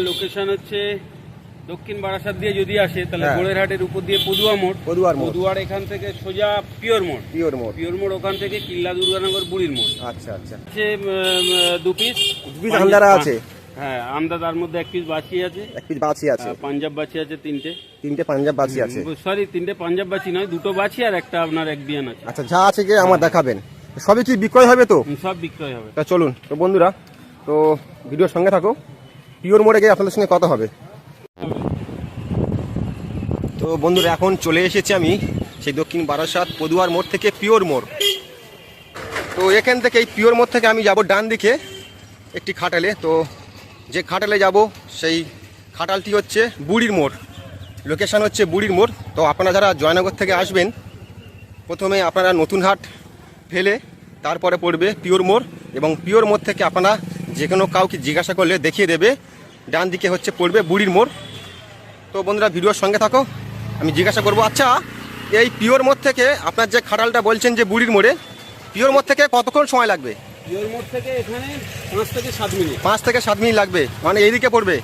Location হচ্ছে দক্ষিণ বারাসাত দিয়ে যদি আসে তাহলে হ্যাঁ। গোড়েরহাটের উপর দিয়ে পদুয়া মোড়। পদুয়ার মোড়। পদুয়ার এখান থেকে সোজা পিওর মোড়। পিওর মোড়। পিওর মোড় ওখান থেকে কিল্লা দুর্গানগর বুড়ির মোড়। আচ্ছা আচ্ছা। উম, উম, দু পিস পিস আন্দারা আছে? হ্যাঁ তার মধ্যে এক পিস বাছি আছে। এক পিস বাছি আছে। পাঞ্জাব বাছি আছে তিনটে। তিনটে পাঞ্জাব বাছি আছে। সরি তিনটে পাঞ্জাব বাছি নয় দুটো বাছি আর একটা আপনার এক বিয়ান আছে। আচ্ছা যা আছে কি আমার দেখাবেন। সবই কি বিক্রয় হবে তো? সব বিক্রয় হবে। তা চলুন। তো বন্ধুরা তো ভিডিওর সঙ্গে থাকো। পিওর মোড়ে গিয়ে আপনাদের সঙ্গে কথা হবে। তো বন্ধুরা, এখন চলে এসেছি আমি সেই দক্ষিণ বারাসাত পদুয়ার মোড় থেকে পিওর মোড়। তো এখান থেকে এই পিওর মোড় থেকে আমি যাব ডান দিকে একটি খাটালে। তো যে খাটালে যাব, সেই খাটালটি হচ্ছে বুড়ির মোড়। লোকেশান হচ্ছে বুড়ির মোড়। তো আপনারা যারা জয়নগর থেকে আসবেন, প্রথমে আপনারা নতুন হাট ফেলে তারপরে পড়বে পিওর মোড় এবং পিওর মোড় থেকে আপনারা যে কোনো কাউকে জিজ্ঞাসা করলে দেখিয়ে দেবে। ডান দিকে হচ্ছে পড়বে বুড়ির মোড়। তো বন্ধুরা ভিডিওর সঙ্গে থাকো। আমি জিজ্ঞাসা করব আচ্ছা এই পিওর মোড় থেকে আপনার যে খাটালটা বলছেন যে বুড়ির মোড়ে পিওর মোড় থেকে কতক্ষণ সময় লাগবে? পিওর মোড় থেকে এখানে পাঁচ থেকে সাত মিনিট। পাঁচ থেকে সাত মিনিট লাগবে মানে এইদিকে পড়বে।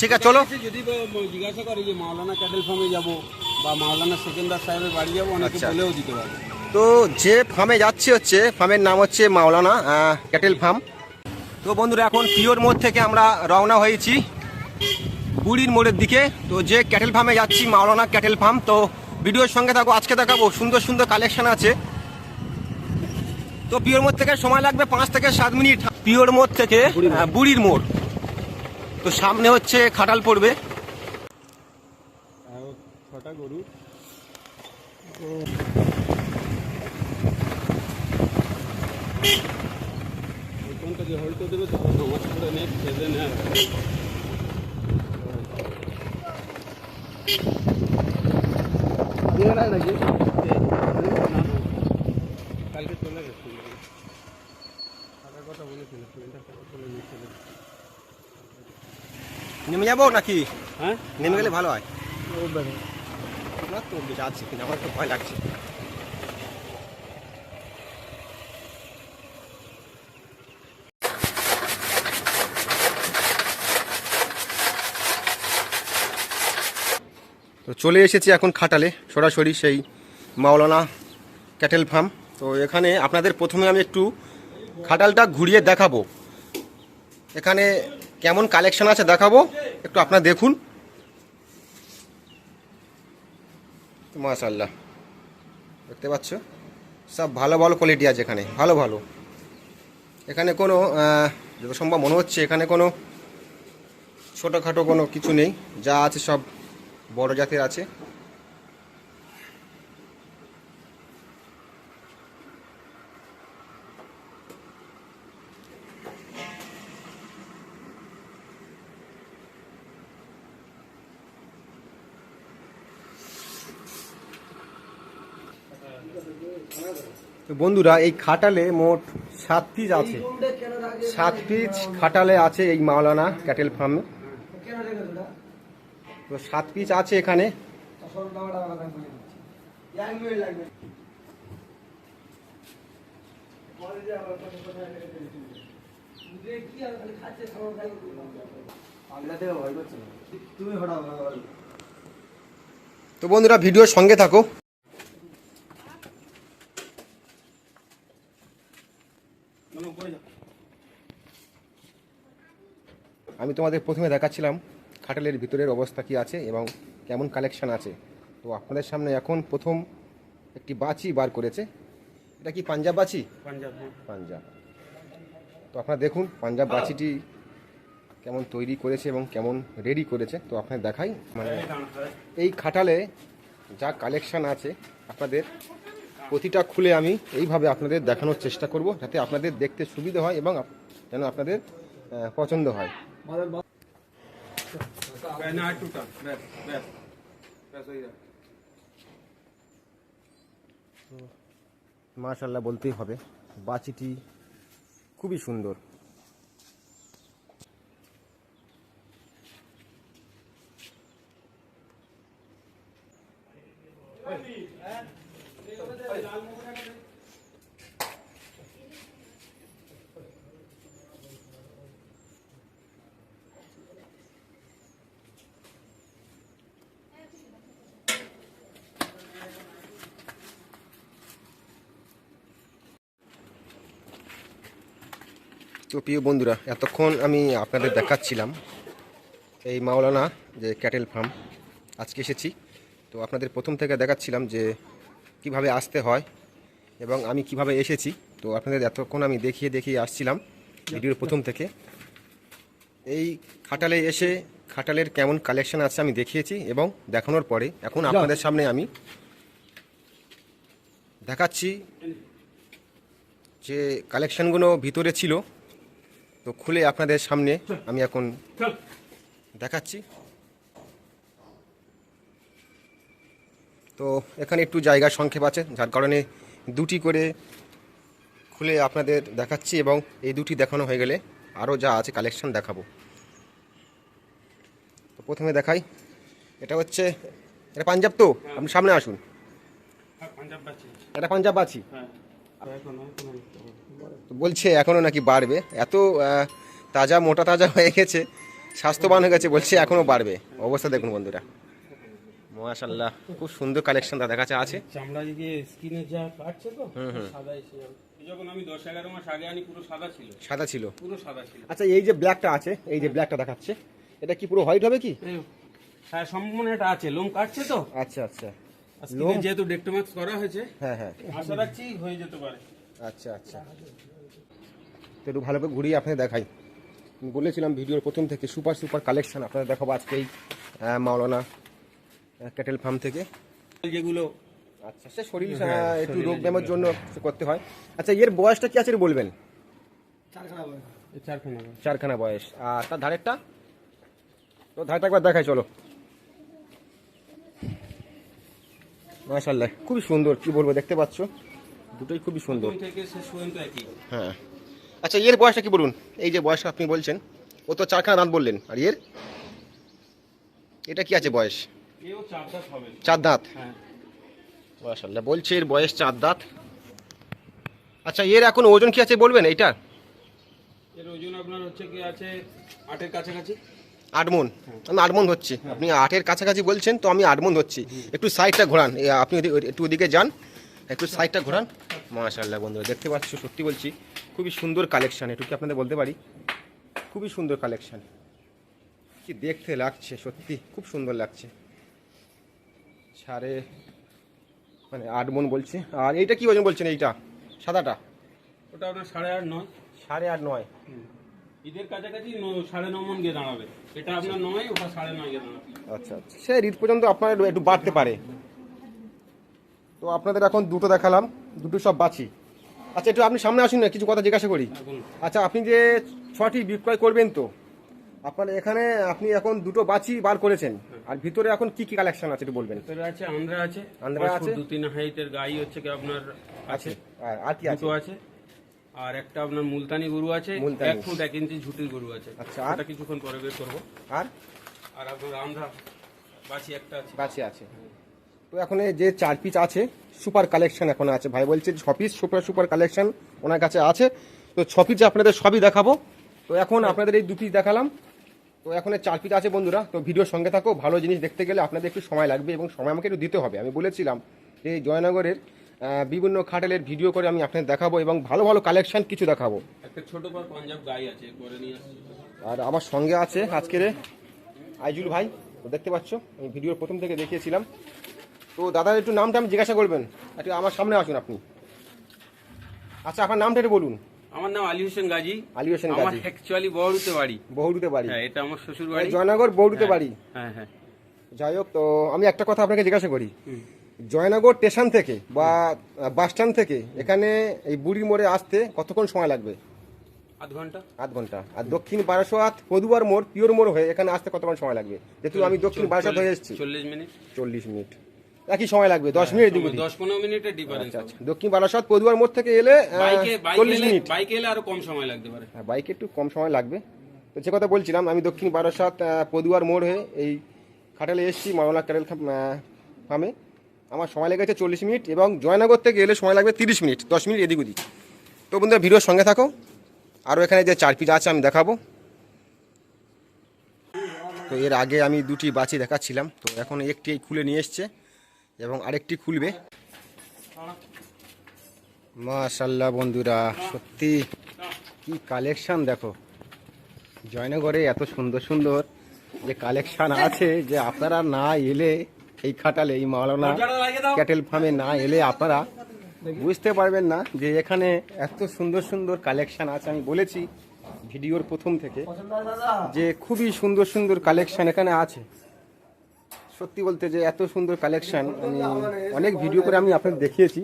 ঠিক আছে চলো। যদি জিজ্ঞাসা করে যে মাওলানা ক্যাটেল ফার্মে যাব বা মাওলানা সেকেন্দার সাহেবের বাড়ি যাব অনেকে আচ্ছা। বলেও দিতে পারবে তো যে ফার্মে যাচ্ছি হচ্ছে ফার্মের নাম হচ্ছে মাওলানা ক্যাটেল ফার্ম। তো বন্ধুরা এখন পিওর মোড় থেকে আমরা রওনা হয়েছি বুড়ির মোড়ের দিকে। তো যে ক্যাটেল ফার্মে যাচ্ছি মাওলানা ক্যাটেল ফার্ম তো ভিডিওর সঙ্গে থাকো আজকে দেখাবো সুন্দর সুন্দর কালেকশন আছে। তো পিওর মোড় থেকে সময় লাগবে পাঁচ থেকে সাত মিনিট। পিওর মোড় থেকে বুড়ির মোড়। তো সামনে হচ্ছে খাটাল পড়বে। ছটা গরু। ওখান থেকে হল্টো দেবে তখন নামাজ পড়ে নেয় খেতে নেয় কালকে চলে গেছে টাকার কথা বলেছিল চলে গেছিল নেমে যাব নাকি হ্যাঁ নেমে গেলে ভালো হয় ও বেড়ে না তো যাচ্ছি কিন্তু আমার তো ভয় লাগছে তো চলে এসেছি এখন খাটালে, সরাসরি সেই মাওলানা ক্যাটেল ফার্ম। তো এখানে আপনাদের প্রথমে আমি একটু খাটালটা ঘুরিয়ে দেখাবো। এখানে কেমন কালেকশন আছে দেখাবো, একটু আপনার দেখুন। মাশাল্লাহ দেখতে পাচ্ছ? সব ভালো ভালো কোয়ালিটি আছে এখানে, ভালো ভালো। এখানে কোনো যত সম্ভব মনে হচ্ছে এখানে কোনো ছোটোখাটো কোনো কিছু নেই, যা আছে সব বড় জাতের আছে। বন্ধুরা, এই খাটালে মোট সাত পিস আছে। সাত পিস খাটালে আছে এই মাওলানা ক্যাটেল ফার্মে। তো সাত পিস আছে এখানে। তো বন্ধুরা ভিডিওর সঙ্গে থাকো। আমি তোমাদের প্রথমে দেখাচ্ছিলাম খাটালের ভিতরের অবস্থা কি আছে এবং কেমন কালেকশন আছে? তো আপনাদের সামনে এখন প্রথম একটি বাচি বার করেছে। এটা কি পাঞ্জাব বাচি? পাঞ্জাব হ্যাঁ। পাঞ্জাব। তো আপনারা দেখুন পাঞ্জাব বাচিটি কেমন তৈরি করেছে এবং কেমন রেডি করেছে। তো আপনাদের দেখাই মানে এই খাটালে যা কালেকশান আছে আপনাদের প্রতিটা খুলে আমি এইভাবে আপনাদের দেখানোর চেষ্টা করব যাতে আপনাদের দেখতে সুবিধা হয় এবং যেন আপনাদের পছন্দ হয়। না একটু টান ব্যাস ব্যাস ব্যাস হয়ে যাবে মাশাল্লাহ বলতেই হবে বাচিটি খুবই সুন্দর তো প্রিয় বন্ধুরা এতক্ষণ আমি আপনাদের দেখাচ্ছিলাম এই মাওলানা যে ক্যাটেল ফার্ম। আজকে এসেছি। তো আপনাদের প্রথম থেকে দেখাচ্ছিলাম যে কীভাবে আসতে হয় এবং আমি কীভাবে এসেছি। তো আপনাদের এতক্ষণ আমি দেখিয়ে দেখিয়ে আসছিলাম ভিডিওর প্রথম থেকে। এই খাটালে এসে খাটালের কেমন কালেকশন আছে আমি দেখিয়েছি এবং দেখানোর পরে এখন আপনাদের সামনে আমি দেখাচ্ছি যে কালেকশনগুলো ভিতরে ছিল। তো খুলে আপনাদের সামনে আমি এখন দেখাচ্ছি। তো এখানে একটু জায়গা সংক্ষেপ আছে যার কারণে দুটি করে খুলে আপনাদের দেখাচ্ছি এবং এই দুটি দেখানো হয়ে গেলে আরও যা আছে কালেকশন দেখাবো। তো প্রথমে দেখাই এটা হচ্ছে এটা পাঞ্জাব তো? আপনি সামনে আসুন। হ্যাঁ এটা পাঞ্জাব আছি বলছে এখনও নাকি বাড়বে। এত তাজা মোটা তাজা হয়ে গেছে স্বাস্থ্যবান হয়ে গেছে বলছে এখনও বাড়বে। অবস্থা দেখুন বন্ধুরা। মাশাল্লাহ খুব সুন্দর কালেকশন দাদা কাছে আছে। চামড়া দিয়ে স্কিনে যা কাটছে তো সাদা এসে যখন আমি দশ এগারো মাস আগে আনি পুরো সাদা ছিল। সাদা ছিল। পুরো সাদা ছিল। আচ্ছা এই যে ব্ল্যাকটা আছে এই যে ব্ল্যাকটা দেখাচ্ছে এটা কি পুরো হোয়াইট হবে কি? হ্যাঁ সম্পূর্ণ এটা আছে। লোম কাটছে তো। আচ্ছা আচ্ছা। স্কিনে যেহেতু ডেক্টোম্যাক্স করা হয়েছে হ্যাঁ হ্যাঁ। আশা রাখছি হয়ে যেতে পারে। আচ্ছা আচ্ছা। একটু ভালো করে ঘুরিয়ে আপনাদের দেখাই। বলেছিলাম ভিডিওর প্রথম থেকে সুপার সুপার কালেকশন আপনাদের দেখাবো আজকে এই মাওলানা ক্যাটেল ফার্ম থেকে। যেগুলো আচ্ছা সে শরীর আহ, একটু রোগ ব্যায়ামের জন্য। করতে হয়। আচ্ছা এর বয়সটা কি আছে বলবেন? চারখানা বয়স। আর তার ধারেরটা? তো ধারটা একবার দেখাই চলো। মাশাল্লাহ খুবই সুন্দর কি বলব দেখতে পাচ্ছ? দুটোই খুবই সুন্দর। হ্যাঁ। আচ্ছা এর বয়সটা কি বলুন? এই যে বয়স আপনি বলছেন ও তো চারখানা দাঁত বললেন। আর এর এটা কি আছে বয়স? চার দাঁত হ্যাঁ। মাশাল্লাহ বলছে এর বয়স চার দাঁত। আচ্ছা এর এখন ওজন কি আছে বলবেন এইটার এর ওজন আপনার হচ্ছে কি আছে আটের কাছাকাছি। আট আমি আট ধরছি। আপনি আটের কাছাকাছি বলছেন তো আমি আট মন ধরছি। একটু সাইডটা ঘোরান। আপনি একটু ওদিকে যান। একটু সাইডটা ঘোরান। মাশাল্লাহ বন্ধুরা দেখতে পাচ্ছ সত্যি বলছি খুবই সুন্দর কালেকশান একটু কি আপনাদের বলতে পারি। খুবই সুন্দর কালেকশান কি দেখতে লাগছে সত্যি খুব সুন্দর লাগছে। সাড়ে মানে আট মন বলছে। আর এইটা কি ওজন বলছেন এইটা? সাদাটা? ওটা আপনার সাড়ে আট নয়। সাড়ে আট নয়। ঈদের কাছাকাছি সাড়ে ন মন গিয়ে দাঁড়াবে। এটা আপনার নয় ওটা সাড়ে নয় গিয়ে দাঁড়াবে। আচ্ছা আচ্ছা। সে ঈদ পর্যন্ত আপনার একটু বাড়তে পারে। তো আপনাদের এখন দুটো দেখালাম দুটো সব বাছি। আচ্ছা একটু আপনি সামনে আসুন না কিছু কথা জিজ্ঞাসা করি। আচ্ছা আপনি যে ছটি বিক্রয় করবেন তো আপনার এখানে আপনি এখন দুটো বাছি বার করেছেন আর ভিতরে এখন কি কি কালেকশন আছে একটু বলবেন? ভেতরে আছে আন্দ্রা আছে আন্দ্রা আছে? দু তিন হাইটের গাই হচ্ছে কি আপনার আছে। আর কি আছে? আছে আর একটা আপনার মুলতানি গরু আছে। এক ফুট এক ইঞ্চি ঝুটির গরু আছে। আচ্ছা, আর? কিছুক্ষণ পরে বের করব। আর? আর আপনার আন্ধ্রা বাছি একটা আছে। বাছি আছে। তো এখন যে চার পিস আছে সুপার কালেকশন এখন আছে। ভাই বলছে ছ পিস সুপার সুপার কালেকশন ওনার কাছে আছে। তো ছ পিস আপনাদের সবই দেখাবো। তো এখন আপনাদের এই দু পিস দেখালাম। তো এখন এই চার পিস আছে বন্ধুরা। তো ভিডিওর সঙ্গে থাকো ভালো জিনিস দেখতে গেলে আপনাদের একটু সময় লাগবে এবং সময় আমাকে একটু দিতে হবে। আমি বলেছিলাম যে জয়নগরের বিভিন্ন খাটেলের ভিডিও করে আমি আপনাদের দেখাবো এবং ভালো ভালো কালেকশন কিছু দেখাবো। একটা ছোট পাঞ্জাব গাই আছে আর আমার সঙ্গে আছে আজকের আইজুল ভাই। তো দেখতে পাচ্ছ আমি ভিডিওর প্রথম থেকে দেখিয়েছিলাম। তো দাদা একটু নামটা আমি জিজ্ঞাসা করবেন। একটু আমার সামনে আসুন আপনি। আচ্ছা আপনার নামটা একটু বলুন। আমার নাম আলী হোসেন গাজী। আলী হোসেন আমার গাজী। অ্যাকচুয়ালি বহরুতে বাড়ি। বহুরুতে বাড়ি। হ্যাঁ এটা আমার শ্বশুর বাড়ি জয়নগর বহুরুতে বাড়ি। হ্যাঁ হ্যাঁ। যাই হোক তো আমি একটা কথা আপনাকে জিজ্ঞাসা করি। জয়নগর স্টেশন থেকে বা বাস স্ট্যান্ড থেকে এখানে এই বুড়ি মোড়ে আসতে কতক্ষণ সময় লাগবে? আধ ঘণ্টা। আধ ঘণ্টা। আর দক্ষিণ বারাসাত পদুয়ার মোড় পিওর মোড় হয়ে এখানে আসতে কতক্ষণ সময় লাগবে? যেহেতু আমি দক্ষিণ বারাসাত হয়ে এসেছি। চল্লিশ মিনিট। চল্লিশ মিনিট। একই সময় লাগবে দশ মিনিট দিকে দশ পনেরো মিনিটের ডিফারেন্স আচ্ছা আচ্ছা। দক্ষিণ বারাসাত পদুয়ার মোড় থেকে এলে চল্লিশ মিনিট। বাইকে এলে আরও কম সময় লাগতে পারে। হ্যাঁ বাইকে একটু কম সময় লাগবে। তো যে কথা বলছিলাম আমি দক্ষিণ বারাসাত পদুয়ার মোড় হয়ে এই খাটালে এসেছি মাওলানা ক্যারেল ফার্মে আমার সময় লেগেছে চল্লিশ মিনিট এবং জয়নগর থেকে এলে সময় লাগবে তিরিশ মিনিট দশ মিনিট এদিক ওদিক। তো বন্ধুরা ভিডিওর সঙ্গে থাকো। আরও এখানে যে চার পিস আছে আমি দেখাবো। তো এর আগে আমি দুটি বাছি দেখাচ্ছিলাম। তো এখন একটি খুলে নিয়ে এসছে। এবং আরেকটি খুলবে। মাশাল্লাহ বন্ধুরা, সত্যি কি কালেকশান দেখো। জয়নগরে এত সুন্দর সুন্দর যে কালেকশান আছে যে আপনারা না এলে এই খাটালে, এই মাওলানা ক্যাটেল ফার্মে না এলে আপনারা বুঝতে পারবেন না যে এখানে এত সুন্দর সুন্দর কালেকশান আছে। আমি বলেছি ভিডিওর প্রথম থেকে যে খুবই সুন্দর সুন্দর কালেকশান এখানে আছে। সত্যি বলতে যে এত সুন্দর কালেকশন আমি অনেক ভিডিও করে আমি আপনাদের দেখিয়েছি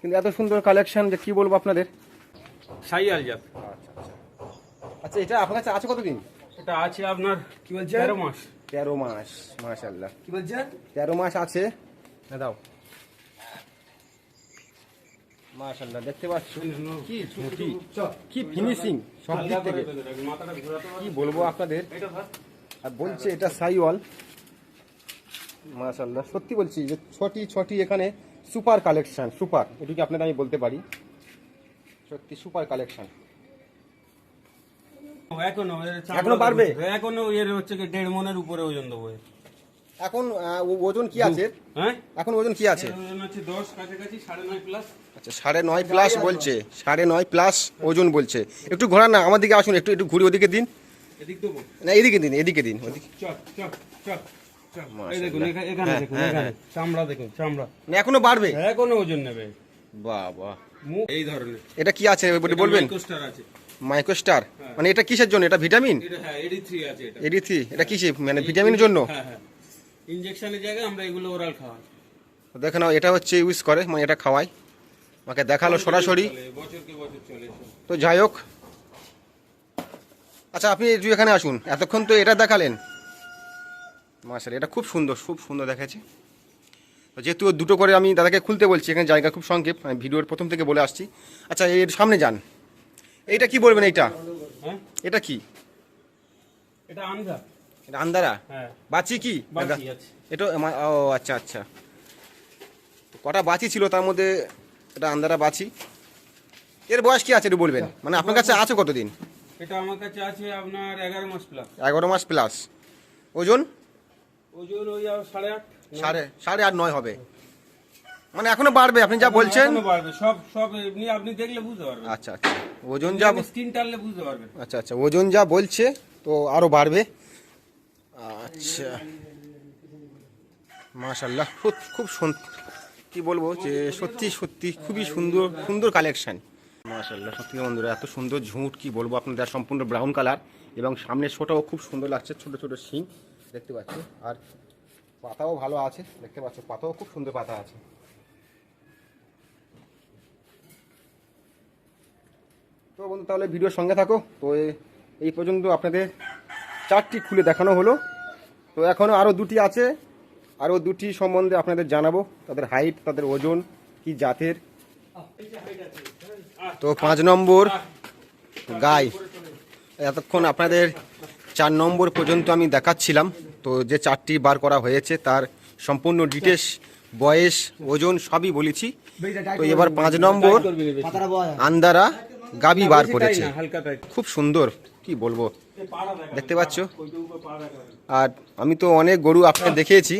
কিন্তু এত সুন্দর কালেকশন যে কি বলব আপনাদের? সাইয়াল জাত। আচ্ছা এটা আপনার কাছে আছে কতদিন? এটা আছে আপনার কি বলছে তেরো মাস। তেরো মাস মাশাল্লাহ কি বলছেন? তেরো মাস আছে। হ্যাঁ দাও। মাশাল্লাহ দেখতে পাচ্ছ। কি ঝুঁটি কি ফিনিশিং সব দিক থেকে। কি বলব আপনাদের? আর বলছে এটা সাইওয়াল। মাশাল্লাহ সত্যি বলছি যে ছটি ছটি এখানে সুপার কালেকশান সুপার। এটুকু আপনাদের আমি বলতে পারি। সত্যি সুপার কালেকশান। এখনও এখনও। এখনও এর হচ্ছে কি দেড় মনের উপরে ওজন দেবো এখন ও- ওজন কি আছে? হ্যাঁ? এখন ওজন কি আছে? এর ওজন কাছাকাছি সাড়ে নয় প্লাস আচ্ছা সাড়ে নয় প্লাস বলছে। সাড়ে নয় প্লাস ওজন বলছে। একটু ঘোরান না আমার দিকে আসুন একটু একটু ঘুরি ওদিকে দিন। না এদিকে দিন এদিকে দিন ওদিকে। চল চল চল চল। এই দেখুন এখানে হ্যাঁ, দেখুন হ্যাঁ, এখানে। হ্যাঁ। চামড়া দেখুন চামড়া। না এখনও বাড়বে? এখনও ওজন নেবে। বাহ বাহ এই ধরনের। এটা কি আছে? বলবেন? আছে। মাইক্রোস্টার মানে এটা কিসের জন্য? এটা ভিটামিন এডি থ্রি এটা। কিসে? মানে ভিটামিনের জন্য? জায়গায় আমরা এগুলো ওরাল খাওয়াই। দেখে নাও এটা হচ্ছে ইউজ করে মানে এটা খাওয়াই। আমাকে দেখাল সরাসরি। তো যাই হোক। আচ্ছা আপনি একটু এখানে আসুন। এতক্ষণ তো এটা দেখালেন। মাসাল এটা খুব সুন্দর খুব সুন্দর দেখাচ্ছে। তো যেহেতু দুটো করে আমি দাদাকে খুলতে বলছি এখানে জায়গা খুব সংক্ষেপ আমি ভিডিওর প্রথম থেকে বলে আসছি। আচ্ছা এর সামনে যান। এইটা কি বলবেন এইটা? হ্যাঁ? এটা কি? এটা আন্দারা হ্যাঁ। বাচি কি? এটা ও আচ্ছা আচ্ছা। কটা বাচি ছিল তার মধ্যে? এটা আন্দারা বাচি। এর বয়স কি আছে একটু বলবেন? মানে আপনার কাছে আছে কতদিন? এটা আমার কাছে আছে আপনার এগারো মাস প্লাস এগারো মাস প্লাস ওজন? ওজন ওই সাড়ে আট সাড়ে সাড়ে আট নয় হবে। মানে এখনও বাড়বে আপনি যা বলছেন। বাড়বে সব সব এমনি আপনি দেখলে বুঝতে পারবেন। আচ্ছা আচ্ছা। ওজন যা স্কিন টানলে বুঝতে পারবেন। আচ্ছা আচ্ছা। ওজন যা বলছে তো আরও বাড়বে। আচ্ছা। মাশাল্লাহ খুব খুব কি বলব যে সত্যি সত্যি খুবই সুন্দর সুন্দর কালেকশন। মাশাল্লাহ সত্যি বন্ধুরা এত সুন্দর ঝুঁট কি বলব আপনাদের সম্পূর্ণ ব্রাউন কালার এবং সামনের শোটাও খুব সুন্দর লাগছে ছোট ছোট শিং। দেখতে পাচ্ছ। আর পাতাও ভালো আছে, দেখতে পাচ্ছ, পাতাও খুব সুন্দর পাতা আছে। তো বন্ধু, তাহলে ভিডিওর সঙ্গে থাকো। তো এই পর্যন্ত আপনাদের চারটি খুলে দেখানো হলো। তো এখনও আরও দুটি আছে। আরও দুটি সম্বন্ধে আপনাদের জানাব, তাদের হাইট তাদের ওজন, কি জাতের। তো পাঁচ নম্বর গাই। এতক্ষণ আপনাদের চার নম্বর পর্যন্ত আমি দেখাচ্ছিলাম। তো যে চারটি বার করা হয়েছে, তার সম্পূর্ণ ডিটেলস বয়স, ওজন সবই বলেছি। তো এবার পাঁচ নম্বর আন্দারা গাবি বার করেছে। খুব সুন্দর, কি বলব? দেখতে পাচ্ছ? আর আমি তো অনেক গরু আপনাকে দেখিয়েছি।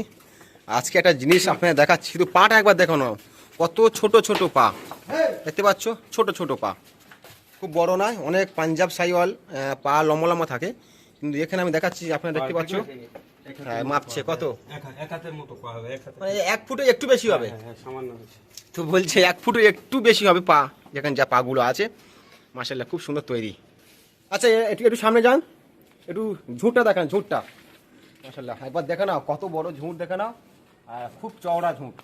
আজকে একটা জিনিস আপনাকে দেখাচ্ছি। শুধু পাটা একবার দেখো না কত ছোট ছোট পা। দেখতে পাচ্ছ? ছোট ছোট পা। খুব বড় নয়, অনেক পাঞ্জাব সাইওয়াল পা লম্বা লম্বা থাকে। কিন্তু এখানে আমি দেখাচ্ছি আপনারা দেখতে পাচ্ছ? হ্যাঁ, মাপছে কত? এক মানে এক ফুটে একটু বেশি হবে। হ্যাঁ হ্যাঁ তো বলছে এক ফুটে একটু বেশি হবে পা যেখানে যা পাগুলো আছে। মাসাল্লাহ খুব সুন্দর তৈরি। আচ্ছা একটু একটু সামনে যান। একটু ঝুঁটটা দেখান ঝুঁটটা। মাসাল্লাহ একবার দেখে নাও কত বড় ঝুঁট দেখে নাও। আর খুব চওড়া ঝুঁট।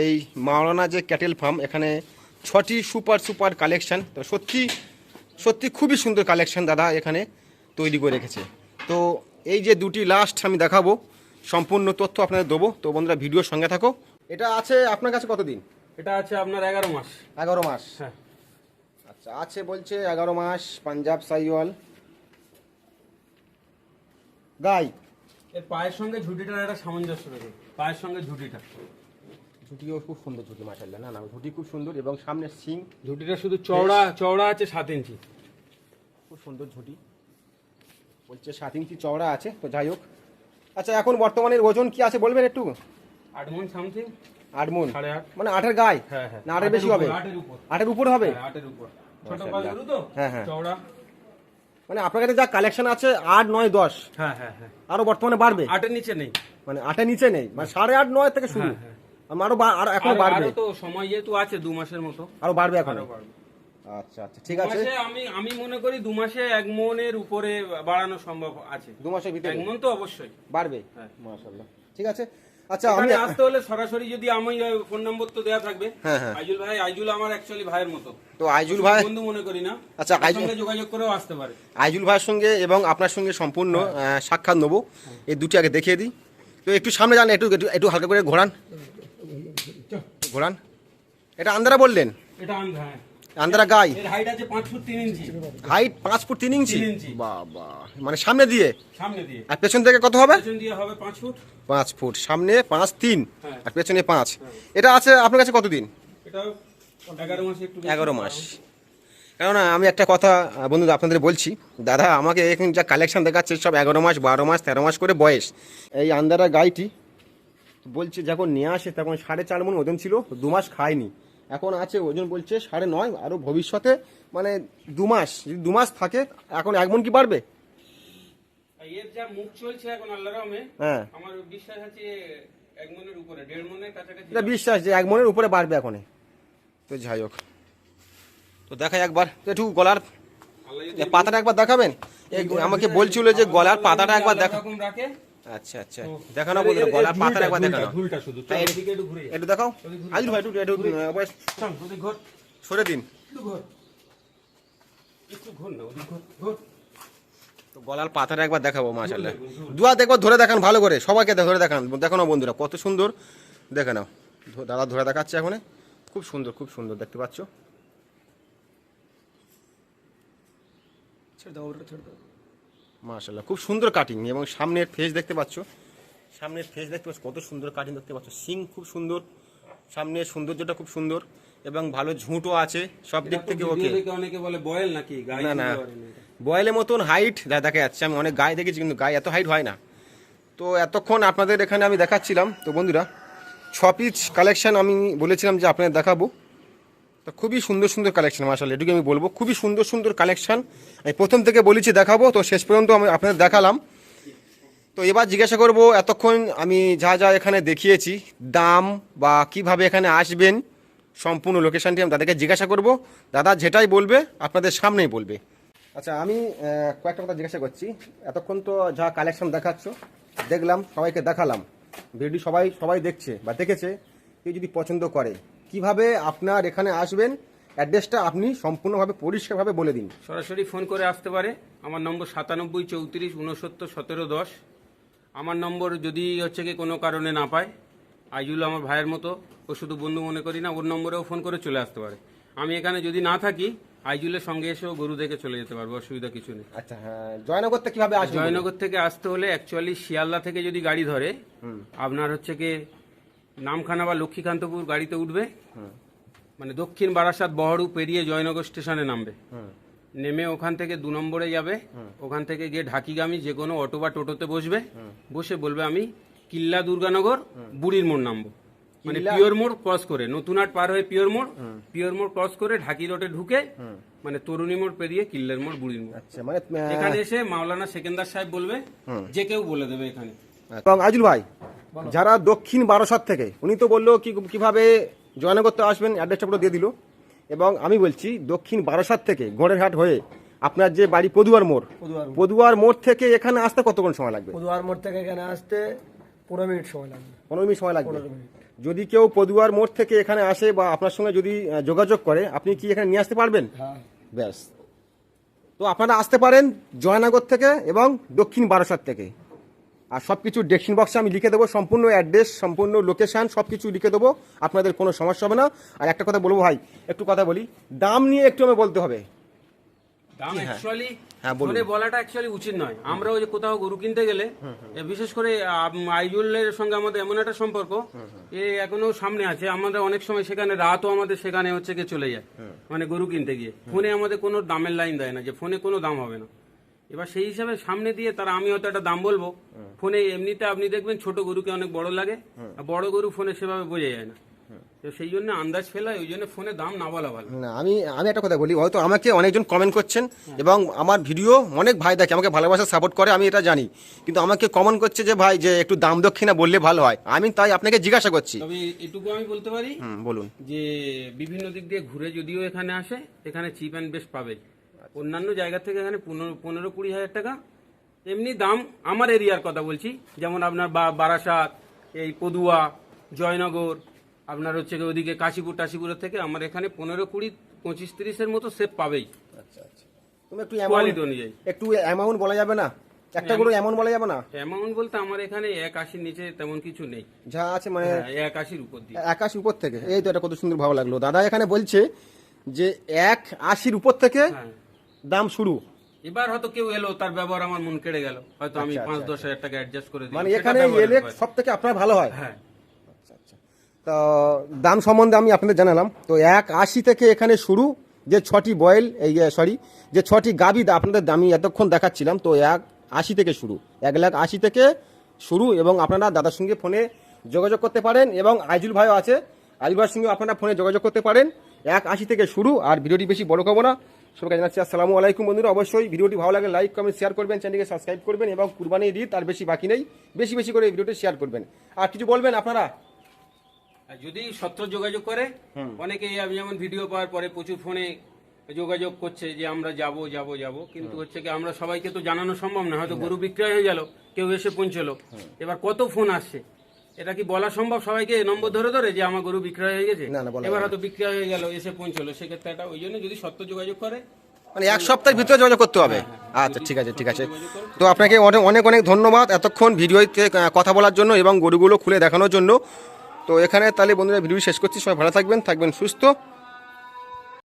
এই মাওলানা যে ক্যাটেল ফার্ম এখানে ছটি সুপার সুপার কালেকশন। তো সত্যি সত্যি খুবই সুন্দর কালেকশন দাদা এখানে তৈরি করে রেখেছে। তো এই যে দুটি লাস্ট আমি দেখাবো সম্পূর্ণ তথ্য আপনাদের দেবো। তো বন্ধুরা ভিডিওর সঙ্গে থাকো। এটা আছে আপনার কাছে কতদিন? এটা আছে আপনার এগারো মাস। এগারো মাস? হ্যাঁ। আচ্ছা আছে বলছে এগারো মাস পাঞ্জাব সাইওয়াল। গাই। এর পায়ের সঙ্গে ঝুটিটার একটা সামঞ্জস্য রয়েছে। পায়ের সঙ্গে ঝুটিটা। ঝুটিও খুব সুন্দর ঝুটি মাসাল্লাহ না না ঝুটি খুব সুন্দর এবং সামনে সিং। ঝুটিটা শুধু চওড়া চওড়া আছে সাত ইঞ্চি। খুব সুন্দর ঝুটি। বলছে সাত ইঞ্চি চওড়া আছে তো যাই হোক। আচ্ছা এখন বর্তমানের ওজন কি আছে বলবেন একটু? আট মন সামথিং। আট মন। মানে আটের গায়ে? হ্যাঁ হ্যাঁ। না আটের বেশি হবে? আটের উপর। হবে? হ্যাঁ, আটের উপর। হ্যাঁ, হ্যাঁ। চওড়া। মানে আপনার কাছে যা কালেকশন আছে আট নয় দশ হ্যাঁ হ্যাঁ হ্যাঁ। আরও বর্তমানে বাড়বে? আটের নিচে নেই। মানে আটের নিচে নেই মানে সাড়ে আট নয় থেকে শুরু। আরও আরও এখন বাড়বে। আরও তো সময় যেহেতু আছে দু মাসের মতো। আরও বাড়বে এখন? আচ্ছা আচ্ছা ঠিক আছে। আমি আমি মনে করি দু মাসে এক মনের উপরে বাড়ানো সম্ভব আছে। দু মাসের ভিতরে? এক মন তো অবশ্যই। বাড়বে? হ্যাঁ। মাশাআল্লাহ। ঠিক আছে। আচ্ছা আমি আসতে হলে সরাসরি যদি আমি ফোন নম্বর তো দেওয়া থাকবে। হ্যাঁ, হ্যাঁ। আইজুল ভাই আইজুল আমার অ্যাকচুয়ালি ভাইয়ের মতো। তো আইজুল ভাই বন্ধু মনে করি না। আচ্ছা, আইজুল- সঙ্গে যোগাযোগ করেও আসতে পারে। আইজুল ভাইয়ের সঙ্গে এবং আপনার সঙ্গে সম্পূর্ণ সাক্ষাৎ নেব। এই দুটি আগে দেখিয়ে দিই। তো একটু সামনে যান একটু একটু হালকা করে ঘোরান। ঘোরান এটা আন্দারা বললেন? এটা আমি হ্যাঁ। গাই? এর হাইট আছে পাঁচ ফুট তিন ইঞ্চি। হাইট পাঁচ ফুট তিন ইঞ্চি? বাবা মানে সামনে দিয়ে? সামনে দিয়ে। আর পেছন থেকে কত হবে? পেছন দিয়ে হবে পাঁচ ফুট। সামনে পাঁচ তিন। হ্যাঁ। আর পেছনে পাঁচ। এটা আছে আপনার কাছে কতদিন? এটা এগারো মাসে একটু কেননা আমি একটা কথা বন্ধুরা আপনাদের বলছি। দাদা আমাকে এখন যা কালেকশন দেখাচ্ছে সব এগারো মাস বারো মাস তেরো মাস করে বয়স। এই আন্দারা গাইটি বলছে যখন নিয়ে আসে তখন সাড়ে চার মন ওজন ছিল দু মাস খায়নি। এখন আছে ওজন বলছে সাড়ে নয় আরও ভবিষ্যতে মানে দু মাস যদি দু মাস থাকে এখন এক মন কি বাড়বে? এর যা মুখ চলছে এখন আল্লাহ রহমে হ্যাঁ। আমার বিশ্বাস আছে এক মনের উপরে দেড় মনের কাছাকাছি এটা বিশ্বাস যে এক মনের উপরে বাড়বে এখন তো যাই হোক। তো দেখাই একবার একটু গলার পাতাটা একবার দেখাবেন? আমাকে বলছিল যে গলার পাতাটা একবার দেখা রাখে আচ্ছা আচ্ছা। দেখানো বন্ধুরা গলার পাতাটা একবার দেখানো। ঝুলটা শুধু চল, হ্যাঁ, একটু ঘুরে একটু দেখাও। আজুল ভাই একটু একটু বয়স ঘোর সরে দিন। একটু ঘোর। একটু ঘোর না ওদিক ঘোর ঘোর। তো গলার পাতাটা একবার দেখাবো মাশাল্লাহ দুয়া দেখব ধরে দেখান ভালো করে। সবাইকে ধরে দেখান। দেখানো বন্ধুরা কত সুন্দর। দেখে নাও। দাদা ধরে দেখাচ্ছে এখন। খুব সুন্দর খুব সুন্দর দেখতে পাচ্ছ? মাশাল্লাহ খুব সুন্দর কাটিং এবং সামনের ফেস দেখতে পাচ্ছ। সামনের ফেস দেখতে পাচ্ছ কত সুন্দর কাটিং দেখতে পাচ্ছ। সিং খুব সুন্দর সামনের সৌন্দর্যটা খুব সুন্দর এবং ভালো ঝুঁটও আছে সব দিক থেকে ওকে অনেকে বলে বয়েল নাকি? না, না। বয়েলের মতন হাইট দেখা যাচ্ছে আমি অনেক গায়ে দেখেছি কিন্তু গায়ে এত হাইট হয় না। তো এতক্ষণ আপনাদের এখানে আমি দেখাচ্ছিলাম। তো বন্ধুরা ছ পিস কালেকশন আমি বলেছিলাম যে আপনাদের দেখাবো। তো খুবই সুন্দর সুন্দর কালেকশন মাসাল এটুকু আমি বলব, খুবই সুন্দর সুন্দর কালেকশন আমি প্রথম থেকে বলেছি দেখাবো, তো শেষ পর্যন্ত আমি আপনাদের দেখালাম। তো এবার জিজ্ঞাসা করব, এতক্ষণ আমি যা যা এখানে দেখিয়েছি, দাম বা কীভাবে এখানে আসবেন, সম্পূর্ণ লোকেশনটি আমি তাদেরকে জিজ্ঞাসা করব। দাদা যেটাই বলবে, আপনাদের সামনেই বলবে। আচ্ছা আমি কয়েকটা কথা জিজ্ঞাসা করছি। এতক্ষণ তো যা কালেকশন দেখাচ্ছ, দেখলাম, সবাইকে দেখালাম। ভিডিও সবাই সবাই দেখছে বা দেখেছে, কেউ যদি পছন্দ করে। কীভাবে আপনার এখানে আসবেন অ্যাড্রেসটা আপনি সম্পূর্ণভাবে পরিষ্কারভাবে বলে দিন। সরাসরি ফোন করে আসতে পারে। আমার নম্বর সাতানব্বই চৌত্রিশ উনসত্তর সতেরো দশ। আমার নম্বর যদি হচ্ছে কি কোনো কারণে না পায় আইজুল আমার ভাইয়ের মতো ও শুধু বন্ধু মনে করি না ওর নম্বরেও ফোন করে চলে আসতে পারে। আমি এখানে যদি না থাকি আইজুলের সঙ্গে এসেও গরু দেখে চলে যেতে পারব অসুবিধা কিছু নেই। আচ্ছা হ্যাঁ জয়নগর থেকে কীভাবে জয়নগর থেকে আসতে হলে অ্যাকচুয়ালি শিয়ালদা থেকে যদি গাড়ি ধরে আপনার হচ্ছে কি নামখানা বা লক্ষ্মীকান্তপুর গাড়িতে উঠবে। মানে দক্ষিণ বারাসাত বহরু পেরিয়ে জয়নগর স্টেশনে নামবে। নেমে ওখান থেকে দু নম্বরে যাবে। ওখান থেকে গিয়ে ঢাকিগামী যে কোনো অটো বা টোটোতে বসবে। বসে বলবে আমি কিল্লা দুর্গানগর বুড়ির মোড় নামবো। মানে পিওর মোড় ক্রস করে নতুন হাট পার হয়ে পিওর মোড় পিওর মোড় ক্রস করে ঢাকি রোডে ঢুকে মানে তরুণী মোড় পেরিয়ে কিল্লার মোড় বুড়ির মোড়। আচ্ছা মানে এখানে এসে মাওলানা সেকেন্দার সাহেব বলবে যে কেউ বলে দেবে এখানে। এবং আজুল ভাই যারা দক্ষিণ বারাসাত থেকে উনি তো বলল কি কীভাবে জয়নগর তো আসবেন অ্যাড্রেসটা পুরো দিয়ে দিল। এবং আমি বলছি দক্ষিণ বারাসাত থেকে গোড়েরহাট হয়ে আপনার যে বাড়ি পদুয়ার মোড় পদুয়ার মোড়। থেকে এখানে আসতে কতক্ষণ সময় লাগবে? পদুয়ার মোড় থেকে এখানে আসতে পনেরো মিনিট সময় লাগবে। পনেরো মিনিট সময় লাগবে। যদি কেউ পদুয়ার মোড় থেকে এখানে আসে বা আপনার সঙ্গে যদি যোগাযোগ করে আপনি কি এখানে নিয়ে আসতে পারবেন? হ্যাঁ। ব্যাস। তো আপনারা আসতে পারেন জয়নগর থেকে এবং দক্ষিণ বারাসাত থেকে। আর সব কিছু ডেস্কিন বক্সে আমি লিখে দেবো সম্পূর্ণ অ্যাড্রেস সম্পূর্ণ লোকেশান সব কিছু লিখে দেবো আপনাদের কোনো সমস্যা হবে না। আর একটা কথা বলব ভাই একটু কথা বলি দাম নিয়ে একটু আমি বলতে হবে। দাম অ্যাকচুয়ালি হ্যাঁ। ফোনে বলাটা অ্যাকচুয়ালি উচিত নয়। আমরা ওই যে কোথাও গরু কিনতে গেলে বিশেষ করে আইজুলের সঙ্গে আমাদের এমন একটা সম্পর্ক এ এখনও সামনে আছে। আমাদের অনেক সময় সেখানে রাতও আমাদের সেখানে হচ্ছে গিয়ে চলে যায় মানে গরু কিনতে গিয়ে। ফোনে আমাদের কোনো দামের লাইন দেয় না যে ফোনে কোনো দাম হবে না। এবার সেই হিসাবে সামনে দিয়ে তারা আমি হয়তো একটা দাম বলব ফোনে এমনিতে আপনি দেখবেন ছোট গরুকে অনেক বড় লাগে আর বড় গরু ফোনে সেভাবে বোঝা যায় না। তো সেই জন্য আন্দাজ ফেলা ওই জন্য ফোনে দাম না বলা ভালো। না আমি আমি একটা কথা বলি হয়তো আমাকে অনেকজন কমেন্ট করছেন এবং আমার ভিডিও অনেক ভাই দেখে আমাকে ভালোবাসা সাপোর্ট করে আমি এটা জানি। কিন্তু আমাকে কমেন্ট করছে যে ভাই যে একটু দাম দক্ষিণা বললে ভালো হয়। আমি তাই আপনাকে জিজ্ঞাসা করছি। তবে এটুকু আমি বলতে পারি বলুন। যে বিভিন্ন দিক দিয়ে ঘুরে যদিও এখানে আসে এখানে চিপ অ্যান্ড বেস্ট পাবে অন্যান্য জায়গা থেকে এখানে পনেরো পনেরো কুড়ি হাজার টাকা। এমনি দাম আমার এরিয়ার কথা বলছি। যেমন আপনার বা- বারাসাত এই পদুয়া জয়নগর আপনার হচ্ছে ওদিকে কাশীপুর টাশিপুরের থেকে আমার এখানে পনেরো কুড়ি পঁচিশ তিরিশের মতো সেফ পাবেই। আচ্ছা আচ্ছা। তুমি একটু কোয়ালিটি অ্যামাউন্ট অনুযায়ী। একটু অ্যামাউন্ট বলা যাবে না? একটা করে অ্যামাউন্ট বলা যাবে না? অ্যামাউন্ট বলতে আমার এখানে এক আশির নিচে তেমন কিছু নেই। যা আছে মানে হ্যাঁ, এক আশির উপর দিয়ে। আকাশ উপর থেকে। এই তো এটা কত সুন্দর ভালো লাগল। দাদা এখানে বলছে যে এক আশির উপর থেকে হ্যাঁ। দাম শুরু। এবার হয়তো কেউ এলো তার ব্যবহার আমার মন কেড়ে গেল। হয়তো আমি আচ্ছা, পাঁচ আচ্ছা, দশ হাজার টাকা অ্যাডজাস্ট করে দিই মানে এখানে এলে সব থেকে আপনার ভালো হয়? হ্যাঁ। তো দাম সম্বন্ধে আমি আপনাদের জানালাম। তো এক আশি থেকে এখানে শুরু যে ছটি বয়েল এই সরি যে ছটি গাবি আপনাদের দামি এতক্ষণ দেখাচ্ছিলাম তো এক আশি থেকে শুরু। এক লাখ আশি থেকে শুরু এবং আপনারা দাদার সঙ্গে ফোনে যোগাযোগ করতে পারেন এবং আইজুল ভাইও আছে আইজুল ভাইয়ের সঙ্গে আপনারা ফোনে যোগাযোগ করতে পারেন। এক আশি থেকে শুরু আর ভিডিওটি বেশি বড় করব না। সবাইকে জানাচ্ছি। আসসালামু আলাইকুম বন্ধুরা। অবশ্যই ভিডিওটি ভালো লাগে লাইক কমেন্ট শেয়ার করবেন চ্যানেলকে সাবস্ক্রাইব করবেন এবং কুরবানি ঈদ আর বেশি বাকি নেই। বেশি বেশি করে এই ভিডিওটি শেয়ার করবেন। আর কিছু বলবেন আপনারা? যদি সত্য যোগাযোগ করে অনেকে আমি যেমন ভিডিও পাওয়ার পরে প্রচুর ফোনে যোগাযোগ করছে যে আমরা যাব যাব যাব। কিন্তু হচ্ছে কি আমরা সবাইকে তো জানানো সম্ভব না। হয়তো গরু বিক্রয় হয়ে গেল কেউ এসে পৌঁছলো। এবার কত ফোন আসছে? এটা কি বলা সম্ভব সবাইকে? নম্বর ধরে ধরে যে আমার গরু বিক্রয় হয়ে গেছে? না, না, বলা এবার হয়তো বিক্রয় হয়ে গেল এসে পৌঁছলো। সেক্ষেত্রে এটা ওই জন্য যদি সত্য যোগাযোগ করে মানে এক সপ্তাহের ভিতরে যোগাযোগ করতে হবে। আচ্ছা ঠিক আছে ঠিক আছে। তো আপনাকে অনেক অনেক অনেক ধন্যবাদ এতক্ষণ ভিডিওতে কথা বলার জন্য এবং গরুগুলো খুলে দেখানোর জন্য। তো এখানে তাহলে বন্ধুরা ভিডিও শেষ করছি। সবাই ভালো থাকবেন থাকবেন সুস্থ।